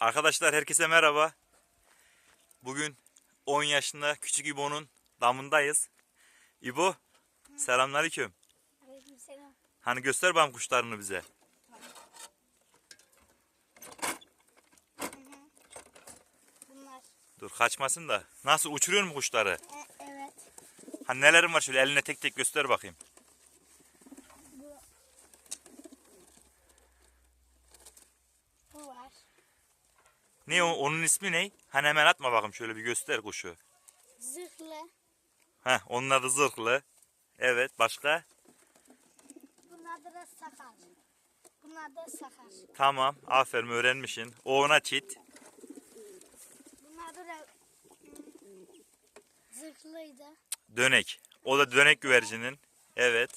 Arkadaşlar herkese merhaba. Bugün 10 yaşında küçük İbo'nun damındayız. İbo, selamünaleyküm. Aleykümselam. Hani göster bana kuşlarını bize. Bunlar. Dur kaçmasın da. Nasıl uçuruyor mu kuşları? E, evet. Hani nelerin var şöyle eline tek tek göster bakayım. Bu var. Ne o, onun ismi ne? Hani hemen atma bakayım şöyle bir göster kuşu. Zırhlı. Heh, onun adı zırhlı. Evet başka? Bunlar da sakar. Bunlar da sakar. Tamam aferin öğrenmişsin. O ona çit. Bunlar da hmm, zırhlıydı. Dönek. O da dönek güvercinin. Evet.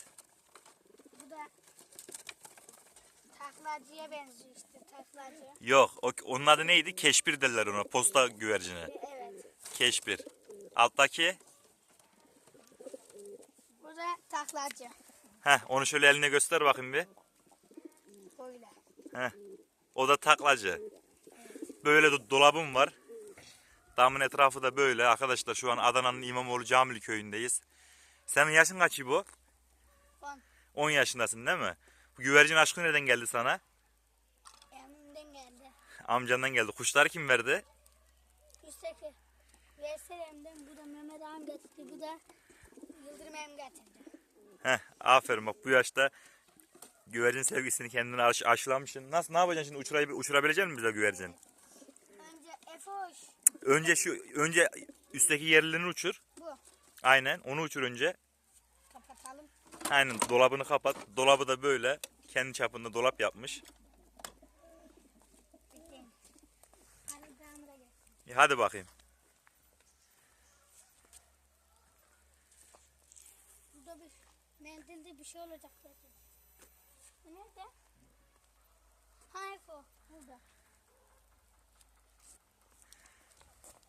Bu da taklacıya benziyor işte taklacı. Yok. O, onun adı neydi? Keşbir derler ona. Posta güvercini. E, Evet. Keşbir. Alttaki? Bu da taklacı. Heh, onu şöyle eline göster bakayım bir. Böyle. Heh. O da taklacı. Böyle do- dolabım var. Damın etrafı da böyle. Arkadaşlar şu an Adana'nın İmamoğlu Camili köyündeyiz. Senin yaşın kaç bu? On. 10 yaşındasın değil mi? Bu güvercin aşkı nereden geldi sana? Amcandan geldi. Kuşları kim verdi? Üstteki Veysel emden bu da Mehmet ağam getirdi. Bu da Yıldırım em getirdi. Heh, aferin bak bu yaşta güvercin sevgisini kendine aş- aşılamışsın. Nasıl ne yapacaksın şimdi uçurayı uçurabilecek misin bize güvercin? Önce Efoş. Önce şu önce üstteki yerlerini uçur. Bu. Aynen onu uçur önce. Kapatalım. Aynen dolabını kapat. Dolabı da böyle kendi çapında dolap yapmış. Bitti. Hadi devamı da gel. E, Hadi bakayım. Burada bir mendilde bir şey olacak zaten. Bu nerede? Ha Efo. Burada.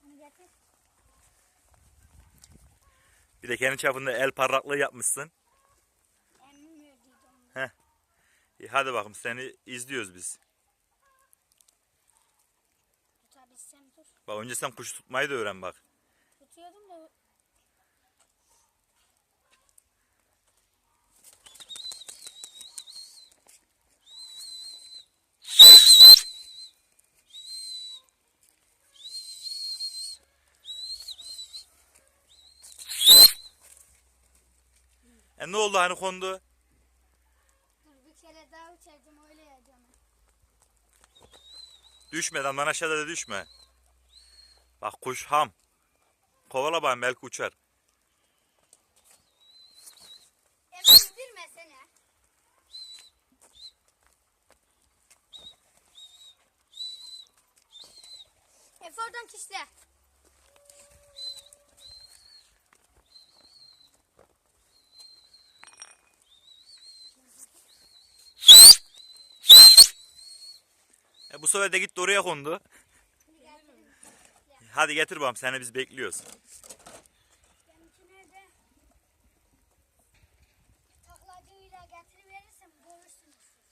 Onu getir. Bir de kendi çapında el parlaklığı yapmışsın. Onu. E, hadi bakayım seni izliyoruz biz. Tutabilsem dur. Bak önce sen kuş tutmayı da öğren bak. Tutuyordum da E ne oldu hani kondu? dur bir kere daha uçardım öyle yiyeceğim. Düşme damdan aşağıda da düşme. Bak kuş ham. Kovala bakayım belki uçar. Efo oradan kişle. Bu sefer de gitti oraya kondu. Hadi getir bakalım seni biz bekliyoruz.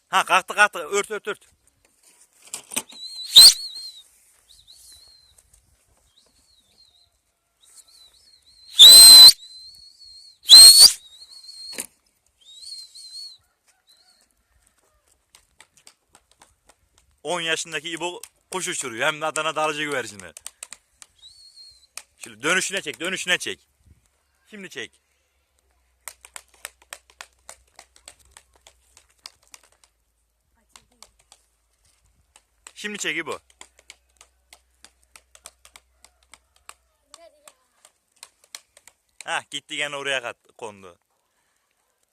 Ha kalktı kalktı ört ört ört. On yaşındaki İbo kuş uçuruyor. Hem de Adana dalıcı güvercini. Şöyle dönüşüne çek, dönüşüne çek. Şimdi çek. Şimdi çek İbo. Nerede ya? Ha gitti gene oraya kat, kondu.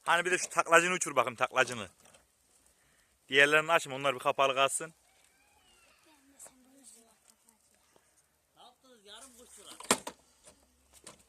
Hani bir de şu taklacını uçur bakayım taklacını. Diğerlerini açma onlar bir kapalı kalsın. Yaptınız yarım kuşçular?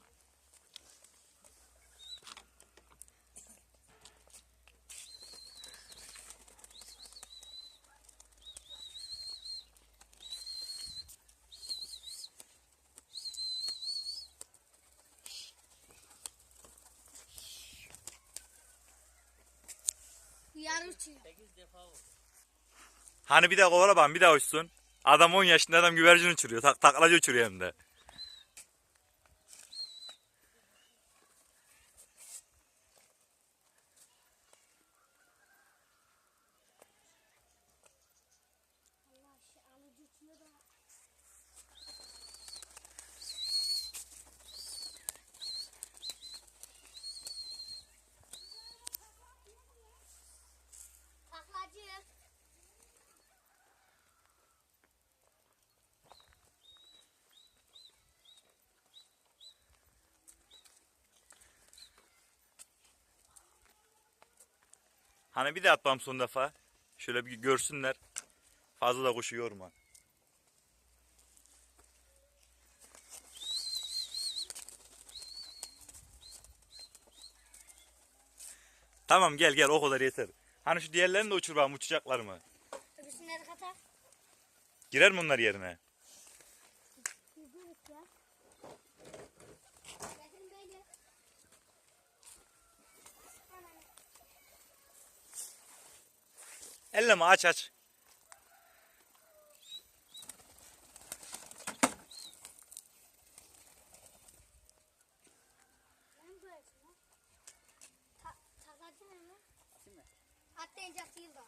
Yarı uçuyor. 8 defa vurdu. Hani bir daha kovala bakayım bir daha uçsun. Adam 10 yaşında adam güvercin uçuruyor. Tak, taklacı uçuruyor hem de. Allah şu alıcı uçuyor da. Taklacı. Hani bir de atmam son defa. Şöyle bir görsünler. Fazla da kuşu yorma. Tamam gel gel o kadar yeter. Hani şu diğerlerini de uçur bakalım uçacaklar mı? Öbürsünleri katar. Girer mi onlar yerine? Yüzü ya. Getirin böyle. Hemen. Elleme aç aç. Ben böylesin lan. Ta taklacı ne lan? Atlayınca değil de.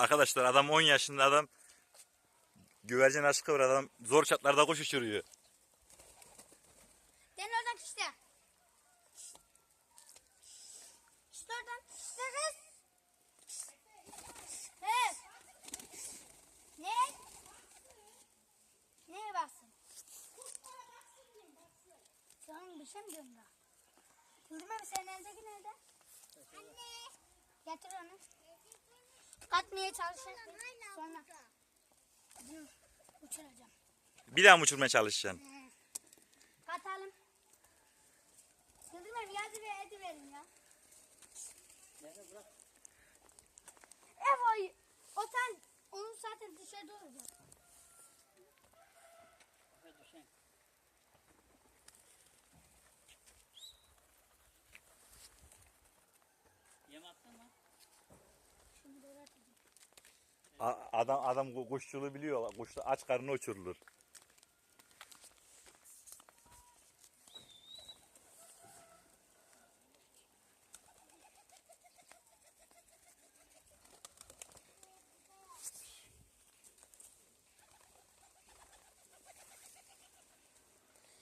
Arkadaşlar adam 10 yaşında adam güvercin aşkı var adam zor çatlarda kuş uçuruyor. Den oradan işte. İşte oradan. İşte kız. Kız. Ne? Neye baksın? Canım bir şey mi diyorsun da? Güldüm abi senin elindeki nerede? Anne. Getir onu. Katmaya çalışır. Sonra. Dur, Uçuracağım. Bir daha mı uçurmaya çalışacaksın? Katalım. Yıldırım abi yazı ve edi verin ya. Nefes bırak. Ev o, o sen onun zaten dışarıda olacak. Adam adam ku- kuşçuluğu biliyor. Kuş aç karnına uçurulur.